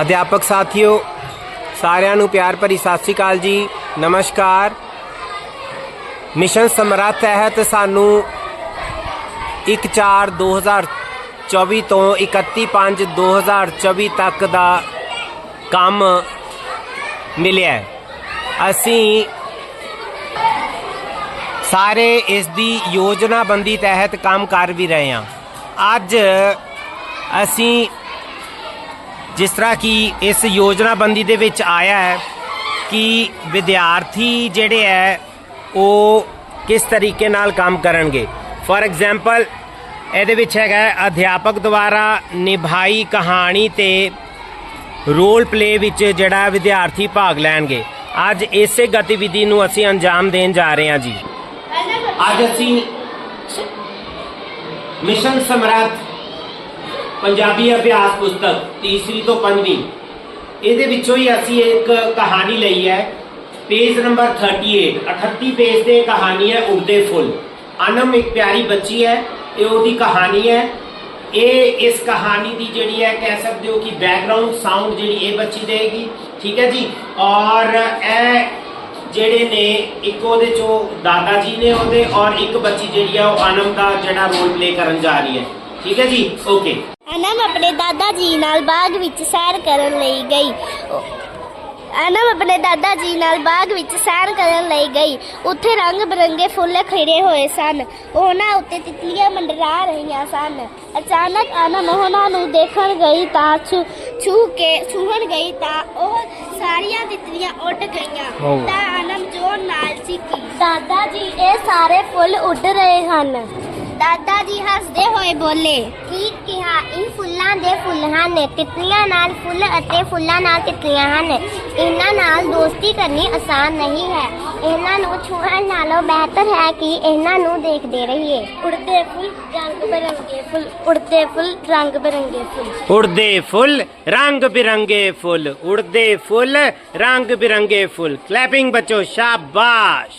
ਅਧਿਆਪਕ ਸਾਥੀਓ, ਸਾਰਿਆਂ ਨੂੰ ਪਿਆਰ ਭਰੀ ਸਤਿ ਸ੍ਰੀ ਅਕਾਲ ਜੀ। ਨਮਸਕਾਰ। ਮਿਸ਼ਨ ਸਮਰੱਥ ਤਹਿਤ ਸਾਨੂੰ 1/4/2024 ਤੋਂ 31/5/2024 ਤੱਕ ਦਾ ਕੰਮ ਮਿਲਿਆ ਅਸੀਂ ਸਾਰੇ ਇਸ ਦੀ ਯੋਜਨਾਬੰਦੀ ਤਹਿਤ ਕੰਮ ਕਰ ਵੀ ਰਹੇ ਹਾਂ। ਅੱਜ ਅਸੀਂ ਜਿਸ ਤਰ੍ਹਾਂ ਕਿ ਇਸ ਯੋਜਨਾਬੰਦੀ ਦੇ ਵਿੱਚ ਆਇਆ ਹੈ ਕਿ ਵਿਦਿਆਰਥੀ ਜਿਹੜੇ ਹੈ, ਉਹ ਕਿਸ ਤਰੀਕੇ ਨਾਲ ਕੰਮ ਕਰਨਗੇ। ਫੋਰ ਐਗਜ਼ਾਮਪਲ ਇਹਦੇ ਵਿੱਚ ਹੈਗਾ ਅਧਿਆਪਕ ਦੁਆਰਾ ਨਿਭਾਈ ਕਹਾਣੀ ਤੇ ਰੋਲ ਪਲੇ ਵਿੱਚ ਜਿਹੜਾ ਵਿਦਿਆਰਥੀ ਭਾਗ ਲੈਣਗੇ। ਅੱਜ ਇਸੇ ਗਤੀਵਿਧੀ ਨੂੰ ਅਸੀਂ ਅੰਜਾਮ ਦੇਣ ਜਾ ਰਹੇ ਹਾਂ ਜੀ। ਅੱਜ ਅਸੀਂ ਮਿਸ਼ਨ ਸਮਰੱਥ ਪੰਜਾਬੀ ਅਭਿਆਸ ਪੁਸਤਕ, ਤੀਸਰੀ ਤੋਂ ਪੰਜਵੀਂ। ਇਹਦੇ ਵਿੱਚੋਂ ਹੀ ਅਸੀਂ ਇੱਕ ਕਹਾਣੀ ਲਈ ਹੈ। ਪੇਜ ਨੰਬਰ 38 38 ਪੇਜ ਤੇ ਕਹਾਣੀ ਹੈ ਉੜਦੇ ਫੁੱਲ। ਅਨਮ ਇੱਕ ਪਿਆਰੀ ਬੱਚੀ ਹੈ, ਇਹ ਉਹਦੀ ਕਹਾਣੀ ਹੈ। ਇਹ ਇਸ ਕਹਾਣੀ ਦੀ ਜਿਹੜੀ ਹੈ, ਕਹਿ ਸਕਦੇ ਹੋ ਕਿ ਬੈਕਗ੍ਰਾਉਂਡ ਸਾਊਂਡ ਜਿਹੜੀ ਇਹ ਬੱਚੀ ਦੇਗੀ ਠੀਕ ਹੈ ਜੀ? ਔਰ ਇਹ ਜਿਹੜੇ ਨੇ, ਇੱਕ ਉਹਦੇ ਚੋਂ ਦਾਦਾ ਜੀ ਨੇ ਉਹਦੇ ਔਰ ਇੱਕ ਬੱਚੀ ਜਿਹੜੀ ਆ, ਉਹ ਅਨਮ ਦਾ ਜਿਹੜਾ ਰੋਲ ਪਲੇ ਕਰਨ ਜਾ ਰਹੀ ਹੈ। ਠੀਕ ਹੈ ਜੀ? ਓਕੇ ਅਨਮ ਆਪਣੇ ਦਾਦਾ ਜੀ ਨਾਲ ਬਾਗ ਵਿੱਚ ਸੈਰ ਕਰਨ ਲਈ ਗਈ। ਅਨਮ ਆਪਣੇ ਦਾਦਾ ਜੀ ਨਾਲ ਬਾਗ ਵਿੱਚ ਸੈਰ ਕਰਨ ਲਈ ਗਈ। ਉੱਥੇ ਰੰਗ ਬਰੰਗੇ ਫੁੱਲ ਖਿੜੇ ਹੋਏ ਸਨ। ਉਹਨਾਂ ਉੱਤੇ ਤਿਤਲੀਆਂ ਮੰਡਰਾ ਰਹੀਆਂ ਸਨ। ਅਚਾਨਕ ਅਨਮ ਉਹਨਾਂ ਨੂੰ ਦੇਖਣ ਗਈ ਤਾਂ ਛੂ ਕੇ ਛੂਹਣ ਗਈ ਤਾਂ ਉਹ ਸਾਰੀਆਂ ਤਿਤਲੀਆਂ ਉੱਡ ਗਈਆਂ। ਤਾਂ ਅਨਮ ਜੋਰ ਨਾਲ ਚੀਕੀ ਦਾਦਾ ਜੀ ਇਹ ਸਾਰੇ ਫੁੱਲ ਉੱਡ ਰਹੇ ਹਨ। ਦਾਦਾ ਜੀ ਹੱਸਦੇ ਹੋਏ ਬੋਲੇ ਠੀਕ ਕਿਹਾ ਇਹ ਫੁੱਲਾਂ ਦੇ ਫੁੱਲ ਹਨ ਤਿਤਲੀਆਂ ਨਾਲ ਫੁੱਲ ਅਤੇ ਫੁੱਲਾਂ ਨਾਲ ਤਿਤਲੀਆਂ ਹਨ। ਇਹਨਾਂ ਨਾਲ ਦੋਸਤੀ ਕਰਨੀ ਆਸਾਨ ਨਹੀਂ ਹੈ। ਇਹਨਾਂ ਨੂੰ ਛੂਹਣ ਨਾਲੋਂ ਬਿਹਤਰ ਹੈ ਕਿ ਇਹਨਾਂ ਨੂੰ ਦੇਖਦੇ ਰਹੀਏ। ਉੜਦੇ ਫੁੱਲ ਰੰਗ ਬਰੰਗੇ ਫੁੱਲ ਉੜਦੇ ਫੁੱਲ ਰੰਗ ਬਰੰਗੇ ਫੁੱਲ। ਉੜਦੇ ਫੁੱਲ ਰੰਗ ਬਿਰੰਗੇ ਫੁੱਲ ਉੜਦੇ ਫੁੱਲ ਰੰਗ ਬਿਰੰਗੇ ਫੁੱਲ। ਕਲੈਪਿੰਗ ਬੱਚੋ ਸ਼ਾਬਾਸ਼!